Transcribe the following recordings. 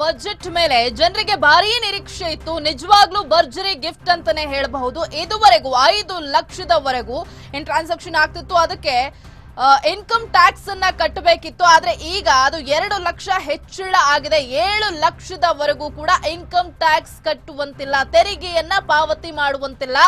Budget ಮೇಲೆ ಜನರಿಗೆ ಭಾರಿ ನಿರೀಕ್ಷೆ ಇತ್ತು. ನಿಜವಾಗ್ಲೂ ಭರ್ಜರಿ ಗಿಫ್ಟ್ ಅಂತಾನೆ ಹೇಳಬಹುದು. ಇದುವರೆಗೂ ಐದು ಲಕ್ಷದವರೆಗೂ ಏನ್ ಟ್ರಾನ್ಸಾಕ್ಷನ್ ಆಗ್ತಿತ್ತು? ಅದಕ್ಕೆ ಇನ್ಕಮ್ ಟ್ಯಾಕ್ಸ್ ಅನ್ನ ಕಟ್ಟಬೇಕಿತ್ತು. ಆದ್ರೆ ಈಗ ಅದು ಎರಡು ಲಕ್ಷ ಹೆಚ್ಚಳ ಆಗಿದೆ. ಏಳು ಲಕ್ಷದವರೆಗೂ ಕೂಡ ಇನ್ಕಮ್ ಟ್ಯಾಕ್ಸ್ ಕಟ್ಟುವಂತಿಲ್ಲ. ತೆರಿಗೆಯನ್ನ ಪಾವತಿ ಮಾಡುವಂತಿಲ್ಲ.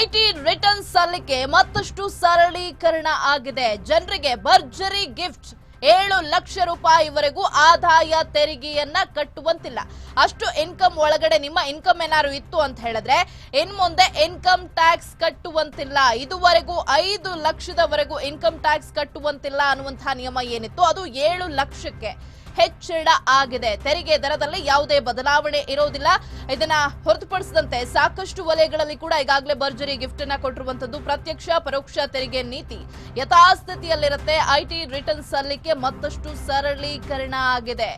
ಐಟಿ ರಿಟರ್ನ್ ಸಲ್ಲಿಕೆ ಮತ್ತಷ್ಟು ಸರಳೀಕರಣ ಆಗಿದೆ. ಜನರಿಗೆ ಭರ್ಜರಿ ಗಿಫ್ಟ್ ಏಳು ಲಕ್ಷ ರೂಪಾಯಿವರೆಗೂ ಆದಾಯ ತೆರಿಗೆಯನ್ನ ಕಟ್ಟುವಂತಿಲ್ಲ. ಅಷ್ಟು ಇನ್ಕಮ್ ಒಳಗಡೆ ನಿಮ್ಮ ಇನ್ಕಮ್ ಏನಾದ್ರು ಇತ್ತು ಅಂತ ಹೇಳಿದ್ರೆ, ಇನ್ ಮುಂದೆ ಇನ್ಕಮ್ ಟ್ಯಾಕ್ಸ್ ಕಟ್ಟುವಂತಿಲ್ಲ. ಇದುವರೆಗೂ ಐದು ಲಕ್ಷದವರೆಗೂ ಇನ್ಕಮ್ ಟ್ಯಾಕ್ಸ್ ಕಟ್ಟುವಂತಿಲ್ಲ ಅನ್ನುವಂತಹ ನಿಯಮ ಏನಿತ್ತು? ಅದು ಏಳು ಲಕ್ಷಕ್ಕೆ. ಹೆಚ್ಚಳ ಆಗಿದೆ. ತೆರಿಗೆ ದರದಲ್ಲಿ ಯಾವುದೇ ಬದಲಾವಣೆ ಇರೋದಿಲ್ಲ. ಇದನ್ನ ಹೊರತುಪಡಿಸಿದಂತೆ ಸಾಕಷ್ಟು ವಲಯಗಳಲ್ಲಿ ಕೂಡ ಈಗಾಗಲೇ ಭರ್ಜರಿ ಗಿಫ್ಟ್ ಅನ್ನ ಕೊಟ್ಟಿರುವಂತದ್ದು ಪ್ರತ್ಯಕ್ಷ, ಪರೋಕ್ಷ ತೆರಿಗೆ ನೀತಿ. ಯಥಾಸ್ಥಿತಿಯಲ್ಲಿರುತ್ತೆ. ಐಟಿ ರಿಟರ್ನ್ ಸಲ್ಲಿಕೆ ಮತ್ತಷ್ಟು ಸರಳೀಕರಣ ಆಗಿದೆ.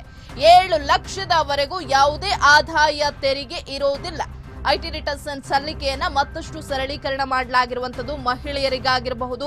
ಏಳು ಲಕ್ಷದವರೆಗೂ ಯಾವುದೇ ಆದಾಯ ತೆರಿಗೆ ಇರೋದಿಲ್ಲ. ಐಟಿ ರಿಟರ್ನ್ಸ್ ಸಲ್ಲಿಕೆಯನ್ನ ಮತ್ತಷ್ಟು ಸರಳೀಕರಣ ಮಾಡಲಾಗಿರುವಂತದ್ದು ಮಹಿಳೆಯರಿಗಾಗಿರಬಹುದು,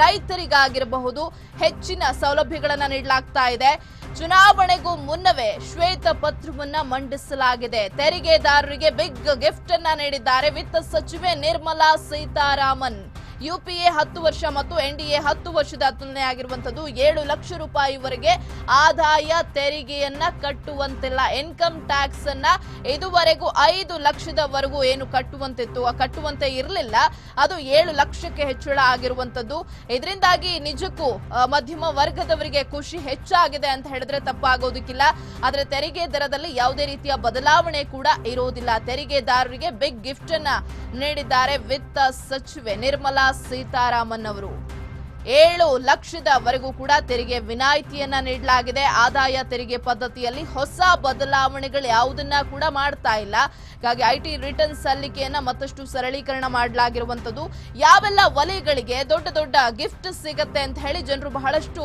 ರೈತರಿಗಾಗಿರಬಹುದು ಹೆಚ್ಚಿನ ಸೌಲಭ್ಯಗಳನ್ನ ನೀಡಲಾಗ್ತಾ ಇದೆ. ಚುನಾವಣೆಗೂ ಮುನ್ನವೇ ಶ್ವೇತ ಪತ್ರವನ್ನ ಮಂಡಿಸಲಾಗಿದೆ. ತೆರಿಗೆದಾರರಿಗೆ ಬಿಗ್ ಗಿಫ್ಟ್ ಅನ್ನ ನೀಡಿದ್ದಾರೆ ವಿತ್ತ ಸಚಿವೆ ನಿರ್ಮಲಾ ಸೀತಾರಾಮನ್. ಯುಪಿಎ ಹತ್ತು ವರ್ಷ ಮತ್ತು ಎನ್ಡಿಎ ಹತ್ತು ವರ್ಷದ ತುಲನೆಯಾಗಿರುವಂತದ್ದು ಏಳು ಲಕ್ಷ ರೂಪಾಯಿವರೆಗೆ ಆದಾಯ ತೆರಿಗೆಯನ್ನ ಕಟ್ಟುವಂತಿಲ್ಲ. ಇನ್ಕಮ್ ಟ್ಯಾಕ್ಸ್ ಅನ್ನ ಇದುವರೆಗೂ ಐದು ಲಕ್ಷದವರೆಗೂ ಏನು ಕಟ್ಟುವಂತಿತ್ತು, ಕಟ್ಟುವಂತೆ ಇರಲಿಲ್ಲ. ಅದು ಏಳು ಲಕ್ಷಕ್ಕೆ ಹೆಚ್ಚಳ ಆಗಿರುವಂತದ್ದು ಇದರಿಂದಾಗಿ ನಿಜಕ್ಕೂ ಮಧ್ಯಮ ವರ್ಗದವರಿಗೆ ಖುಷಿ ಹೆಚ್ಚಾಗಿದೆ ಅಂತ ಹೇಳಿದ್ರೆ ತಪ್ಪಾಗೋದಕ್ಕಿಲ್ಲ. ಆದ್ರೆ ತೆರಿಗೆ ದರದಲ್ಲಿ ಯಾವುದೇ ರೀತಿಯ ಬದಲಾವಣೆ ಕೂಡ ಇರೋದಿಲ್ಲ. ತೆರಿಗೆದಾರರಿಗೆ ಬಿಗ್ ಗಿಫ್ಟ್ ಅನ್ನ ನೀಡಿದ್ದಾರೆ ವಿತ್ತ ಸಚಿವೆ ನಿರ್ಮಲಾ ಸೀತಾರಾಮನ್ ಅವರು. ಏಳು ಲಕ್ಷದವರೆಗೂ ಕೂಡ ತೆರಿಗೆ ವಿನಾಯಿತಿಯನ್ನ ನೀಡಲಾಗಿದೆ. ಆದಾಯ ತೆರಿಗೆ ಪದ್ಧತಿಯಲ್ಲಿ ಹೊಸ ಬದಲಾವಣೆಗಳು ಯಾವುದನ್ನ ಕೂಡ ಮಾಡ್ತಾ ಇಲ್ಲ. ಹೀಗಾಗಿ ಐಟಿ ರಿಟರ್ನ್ ಸಲ್ಲಿಕೆಯನ್ನ ಮತ್ತಷ್ಟು ಸರಳೀಕರಣ ಮಾಡಲಾಗಿರುವಂತದ್ದು. ಯಾವೆಲ್ಲ ವಲಯಗಳಿಗೆ ದೊಡ್ಡ ದೊಡ್ಡ ಗಿಫ್ಟ್ ಸಿಗತ್ತೆ ಅಂತ ಹೇಳಿ ಜನರು ಬಹಳಷ್ಟು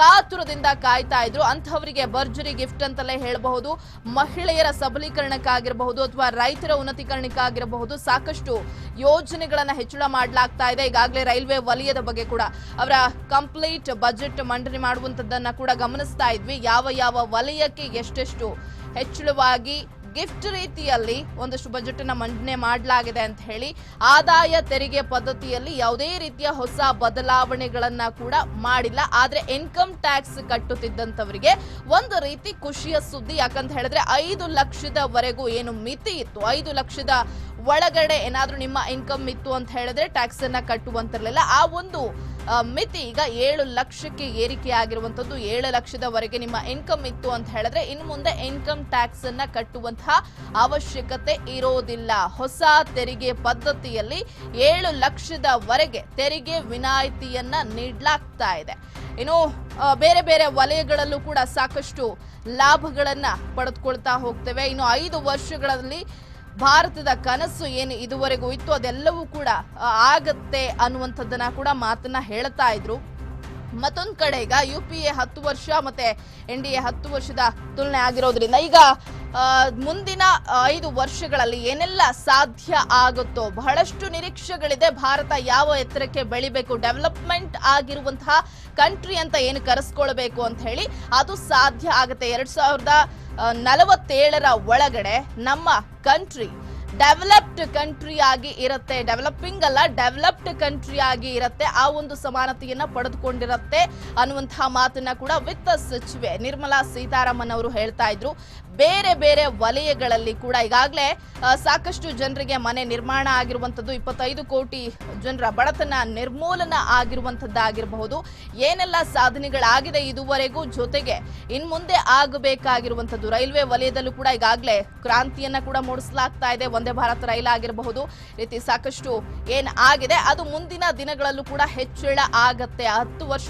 ಕಾತುರದಿಂದ ಕಾಯ್ತಾ ಇದ್ರು. ಅಂಥವರಿಗೆ ಭರ್ಜರಿ ಗಿಫ್ಟ್ ಅಂತಲೇ ಹೇಳಬಹುದು. ಮಹಿಳೆಯರ ಸಬಲೀಕರಣಕ್ಕಾಗಿರಬಹುದು ಅಥವಾ ರೈತರ ಉನ್ನತೀಕರಣಕ್ಕಾಗಿರಬಹುದು ಸಾಕಷ್ಟು ಯೋಜನೆಗಳನ್ನ ಹೆಚ್ಚಳ ಮಾಡಲಾಗ್ತಾ ಇದೆ. ಈಗಾಗಲೇ ರೈಲ್ವೆ ವಲಯದ ಬಗ್ಗೆ ಕೂಡ. ಅವರ ಕಂಪ್ಲೀಟ್ ಬಜೆಟ್ ಮಂಡನೆ ಮಾಡುವಂತದ್ದನ್ನ ಕೂಡ ಗಮನಿಸ್ತಾ ಇದ್ವಿ. ಯಾವ ಯಾವ ವಲಯಕ್ಕೆ ಎಷ್ಟೆಷ್ಟು ಹೆಚ್ಚಳವಾಗಿ ಗಿಫ್ಟ್ ರೀತಿಯಲ್ಲಿ ಒಂದಷ್ಟು ಬಜೆಟ್ ಅನ್ನ ಮಂಡನೆ ಮಾಡಲಾಗಿದೆ ಅಂತ ಹೇಳಿ ಆದಾಯ ತೆರಿಗೆ ಪದ್ಧತಿಯಲ್ಲಿ ಯಾವುದೇ ರೀತಿಯ ಹೊಸ ಬದಲಾವಣೆಗಳನ್ನ ಕೂಡ ಮಾಡಿಲ್ಲ. ಆದ್ರೆ ಇನ್ಕಮ್ ಟ್ಯಾಕ್ಸ್ ಕಟ್ಟುತ್ತಿದ್ದಂತವರಿಗೆ ಒಂದು ರೀತಿ ಖುಷಿಯ ಸುದ್ದಿ. ಯಾಕಂತ ಹೇಳಿದ್ರೆ ಐದು ಲಕ್ಷದವರೆಗೂ ಏನು ಮಿತಿ ಇತ್ತು. ಐದು ಲಕ್ಷದ ಒಳಗಡೆ ಏನಾದ್ರೂ ನಿಮ್ಮ ಇನ್ಕಮ್ ಇತ್ತು ಅಂತ ಹೇಳಿದ್ರೆ ಟ್ಯಾಕ್ಸ್ ಅನ್ನ ಕಟ್ಟುವಂತಿರಲಿಲ್ಲ ಆ ಒಂದು ಮಿತಿ ಈಗ ಏಳು ಲಕ್ಷಕ್ಕೆ ಏರಿಕೆ ಆಗಿರುವಂತದ್ದು ಏಳು ಲಕ್ಷದವರೆಗೆ ನಿಮ್ಮ ಇನ್ಕಮ್ ಇತ್ತು ಅಂತ ಹೇಳಿದ್ರೆ ಇನ್ನು ಮುಂದೆ ಇನ್ಕಮ್ ಟ್ಯಾಕ್ಸ್ ಅನ್ನ ಕಟ್ಟುವಂತಹ ಅವಶ್ಯಕತೆ ಇರೋದಿಲ್ಲ. ಹೊಸ ತೆರಿಗೆ ಪದ್ಧತಿಯಲ್ಲಿ ಏಳು ಲಕ್ಷದವರೆಗೆ ತೆರಿಗೆ ವಿನಾಯಿತಿಯನ್ನ ನೀಡಲಾಗ್ತಾ ಇದೆ. ಇನ್ನು ಬೇರೆ ಬೇರೆ ವಲಯಗಳಲ್ಲೂ ಕೂಡ ಸಾಕಷ್ಟು ಲಾಭಗಳನ್ನ ಪಡೆದುಕೊಳ್ತಾ ಹೋಗ್ತೇವೆ. ಇನ್ನು ಐದು ವರ್ಷಗಳಲ್ಲಿ ಭಾರತದ ಕನಸು ಏನು ಇದುವರೆಗೂ ಇತ್ತು? ಅದೆಲ್ಲವೂ ಕೂಡ ಆಗತ್ತೆ ಅನ್ನುವಂಥದ್ದನ್ನ ಕೂಡ ಮಾತನ್ನ ಹೇಳ್ತಾ ಇದ್ರು. ಮತ್ತೊಂದ್ ಕಡೆ ಈಗ ಯು ಪಿ ಎ ಹತ್ತು ವರ್ಷ ಮತ್ತೆ ಎನ್ ಡಿ ಎ ಹತ್ತು ವರ್ಷದ ತುಲನೆ ಆಗಿರೋದ್ರಿಂದ ಈಗ ಮುಂದಿನ ಐದು ವರ್ಷಗಳಲ್ಲಿ ಏನೆಲ್ಲ ಸಾಧ್ಯ ಆಗುತ್ತೋ, ಬಹಳಷ್ಟು ನಿರೀಕ್ಷೆಗಳಿದೆ ಭಾರತ ಯಾವ ಎತ್ತರಕ್ಕೆ ಬೆಳಿಬೇಕು, ಡೆವಲಪ್ಮೆಂಟ್ ಆಗಿರುವಂತಹ ಕಂಟ್ರಿ ಅಂತ ಏನು ಕರೆಸ್ಕೊಳ್ಬೇಕು ಅಂತ ಹೇಳಿ, ಅದು ಸಾಧ್ಯ ಆಗುತ್ತೆ. ಎರಡ್ ಸಾವಿರದ ನಲವತ್ತೇಳರ ಒಳಗಡೆ ನಮ್ಮ ಕಂಟ್ರಿ ಡೆವಲಪ್ಡ್ ಕಂಟ್ರಿ ಆಗಿ ಇರುತ್ತೆ. ಡೆವಲಪಿಂಗ್ ಅಲ್ಲ ಡೆವಲಪ್ಡ್ ಕಂಟ್ರಿ ಆಗಿ ಇರುತ್ತೆ. ಆ ಒಂದು ಸಮಾನತೆಯನ್ನ ಪಡೆದುಕೊಂಡಿರುತ್ತೆ ಅನ್ನುವಂತಹ ಮಾತನ್ನ ಕೂಡ ವಿತ್ತ ಸಚಿವೆ ನಿರ್ಮಲಾ ಸೀತಾರಾಮನ್ ಅವರು ಹೇಳ್ತಾ ಇದ್ರು. ಬೇರೆ ಬೇರೆ ವಲಯಗಳಲ್ಲಿ ಕೂಡ ಈಗಾಗಲೇ ಸಾಕಷ್ಟು ಜನರಿಗೆ ಮನೆ ನಿರ್ಮಾಣ ಆಗಿರುವಂತದ್ದು ಇಪ್ಪತ್ತೈದು ಕೋಟಿ ಜನರ ಬಡತನ ನಿರ್ಮೂಲನ ಆಗಿರುವಂತದ್ದಾಗಿರಬಹುದು ಏನೆಲ್ಲ ಸಾಧನೆಗಳಾಗಿದೆ ಇದುವರೆಗೂ ಜೊತೆಗೆ ಇನ್ ಮುಂದೆ ಆಗಬೇಕಾಗಿರುವಂಥದ್ದು. ರೈಲ್ವೆ ವಲಯದಲ್ಲೂ ಕೂಡ ಈಗಾಗಲೇ ಕ್ರಾಂತಿಯನ್ನ ಕೂಡ ಮೂಡಿಸಲಾಗ್ತಾ ಇದೆ. ಒಂದೇ ಭಾರತ್ ರೈಲ್ ಆಗಿರಬಹುದು. ರೀತಿ ಸಾಕಷ್ಟು ಏನ್ ಆಗಿದೆ, ಅದು ಮುಂದಿನ ದಿನಗಳಲ್ಲೂ ಕೂಡ ಹೆಚ್ಚಳ ಆಗತ್ತೆ. ಹತ್ತು ವರ್ಷ